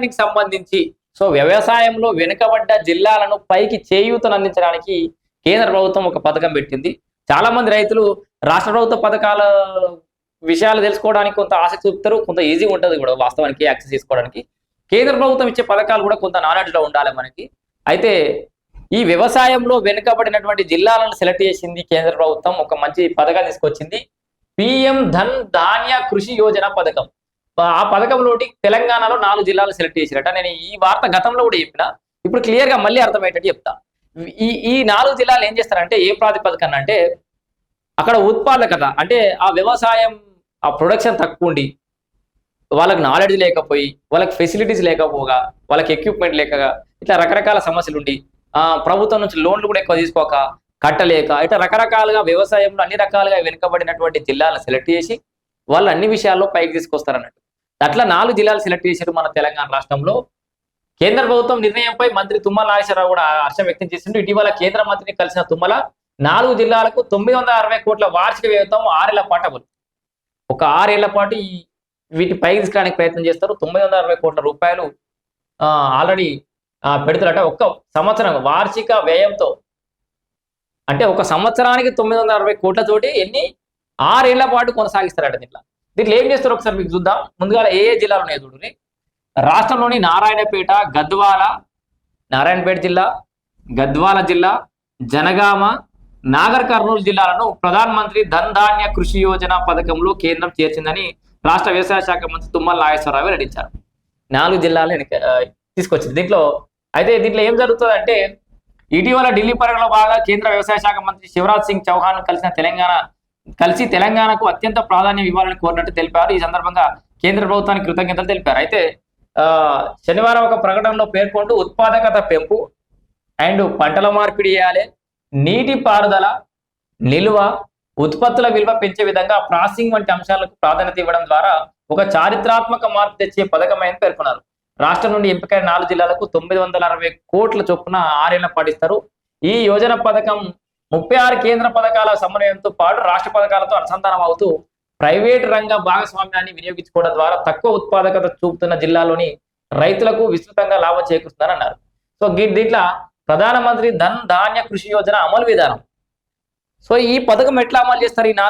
వ్యవసాయానికి సంబంధించి. సో వ్యవసాయంలో వెనుకబడ్డ జిల్లాలను పైకి చేయూతను అందించడానికి కేంద్ర ప్రభుత్వం ఒక పథకం పెట్టింది. చాలా మంది రైతులు రాష్ట్ర ప్రభుత్వ పథకాల విషయాలు తెలుసుకోవడానికి కొంత ఆసక్తి చూపుతారు. కొంత ఈజీగా ఉంటుంది కూడా వాస్తవానికి యాక్సెస్ చేసుకోవడానికి. కేంద్ర ప్రభుత్వం ఇచ్చే పథకాలు కూడా కొంత నాలెడ్జ్లో ఉండాలి మనకి. అయితే ఈ వ్యవసాయంలో వెనుకబడినటువంటి జిల్లాలను సెలెక్ట్ చేసింది కేంద్ర ప్రభుత్వం. ఒక మంచి పథకం తీసుకొచ్చింది. పిఎం ధన్ ధాన్య కృషి యోజన పథకం. ఆ పథకంలోటి తెలంగాణలో నాలుగు జిల్లాలు సెలెక్ట్ చేసిరట నేను ఈ వార్త గతంలో కూడా చెప్పిన. ఇప్పుడు క్లియర్గా మళ్ళీ అర్థమయ్యేటట్టు చెప్తా. ఈ ఈ నాలుగు జిల్లాలు ఏం చేస్తారంటే ఏ ప్రాతిపదికన అంటే అక్కడ ఉత్పాదకత అంటే ఆ వ్యవసాయం ఆ ప్రొడక్షన్ తక్కువ ఉండి వాళ్ళకి నాలెడ్జ్ లేకపోయి వాళ్ళకి ఫెసిలిటీస్ లేకపోగా వాళ్ళకి ఎక్విప్మెంట్ లేక ఇట్లా రకరకాల సమస్యలు ఉండి ఆ ప్రభుత్వం నుంచి లోన్లు కూడా ఎక్కువ తీసుకోక కట్టలేక ఇట్లా రకరకాలుగా వ్యవసాయంలో అన్ని రకాలుగా వెనుకబడినటువంటి జిల్లాలను సెలెక్ట్ చేసి వాళ్ళు అన్ని విషయాల్లో పైకి తీసుకొస్తారన్నట్టు. అట్లా నాలుగు జిల్లాలు సెలెక్ట్ చేశారు మన తెలంగాణ రాష్ట్రంలో. కేంద్ర ప్రభుత్వం నిర్ణయంపై మంత్రి తుమ్మల నాగేశ్వరరావు కూడా హర్షం వ్యక్తం చేసిండు. ఇటీవల కేంద్ర మంత్రిని కలిసిన తుమ్మల నాలుగు జిల్లాలకు తొమ్మిది వందల అరవై కోట్ల వార్షిక వ్యయం ఆరేళ్ళ పాటు అమలు ఒక ఆరేళ్ళ పాటు ఈ వీటి పైకి తీసుకురానికి ప్రయత్నం చేస్తారు. తొమ్మిది వందల అరవై కోట్ల రూపాయలు ఆల్రెడీ పెడుతున్నట్ట ఒక్క సంవత్సరం వార్షిక వ్యయంతో. అంటే ఒక సంవత్సరానికి తొమ్మిది వందల అరవై కోట్లతోటి ఎన్ని ఆరేళ్ళ పాటు కొనసాగిస్తారట దీంట్లో. దీంట్లో ఏం చేస్తారు ఒకసారి మీకు చూద్దాం. ముందుగా ఏ ఏ జిల్లాలు ఉన్నాయి చూడండి. రాష్ట్రంలోని నారాయణపేట గద్వాల నారాయణపేట జిల్లా గద్వాల జిల్లా జనగామ నాగర్ కర్నూలు జిల్లాలను ప్రధాన మంత్రి ధన్ ధాన్య కృషి యోజన పథకంలో కేంద్రం చేర్చిందని రాష్ట్ర వ్యవసాయ శాఖ మంత్రి తుమ్మల నాగేశ్వరరావు వెల్లడించారు నాలుగు జిల్లాలు తీసుకొచ్చింది. దీంట్లో అయితే దీంట్లో ఏం జరుగుతుంది అంటే ఇటీవల ఢిల్లీ పర్యటనలో భాగంగా కేంద్ర వ్యవసాయ శాఖ మంత్రి శివరాజ్ సింగ్ చౌహాన్ కలిసిన తెలంగాణ కలిసి తెలంగాణకు అత్యంత ప్రాధాన్యం ఇవ్వాలని కోరినట్టు తెలిపారు. ఈ సందర్భంగా కేంద్ర ప్రభుత్వానికి కృతజ్ఞతలు తెలిపారు. అయితే ఆ, శనివారం ఒక ప్రకటనలో పేర్కొంటూ ఉత్పాదకత పెంపు అండ్ పంటల మార్పిడి చేయాలి నీటి పారుదల నిల్వ ఉత్పత్తుల విలువ పెంచే విధంగా ప్రాసెసింగ్ వంటి అంశాలకు ప్రాధాన్యత ఇవ్వడం ద్వారా ఒక చారిత్రాత్మక మార్పు తెచ్చే పథకమైన పేర్కొన్నారు. రాష్ట్రం నుండి ఎంపికైన నాలుగు జిల్లాలకు తొమ్మిది వందల అరవై కోట్ల చొప్పున ఆరేళ్ళ పాటిస్తారు. ఈ యోజన పథకం ముప్పై ఆరు కేంద్ర పథకాల సమన్వయంతో పాటు రాష్ట్ర పథకాలతో అనుసంధానం అవుతూ ప్రైవేట్ రంగ భాగస్వామ్యాన్ని వినియోగించుకోవడం ద్వారా తక్కువ ఉత్పాదకత చూపుతున్న జిల్లాలోని రైతులకు విస్తృతంగా లాభం చేకూరుస్తుందని అన్నారు సో గీ- దీంట్లో ప్రధానమంత్రి ధన్ ధాన్య కృషి యోజన అమలు విధానం. సో ఈ పథకం ఎట్లా అమలు చేస్తారు? ఈ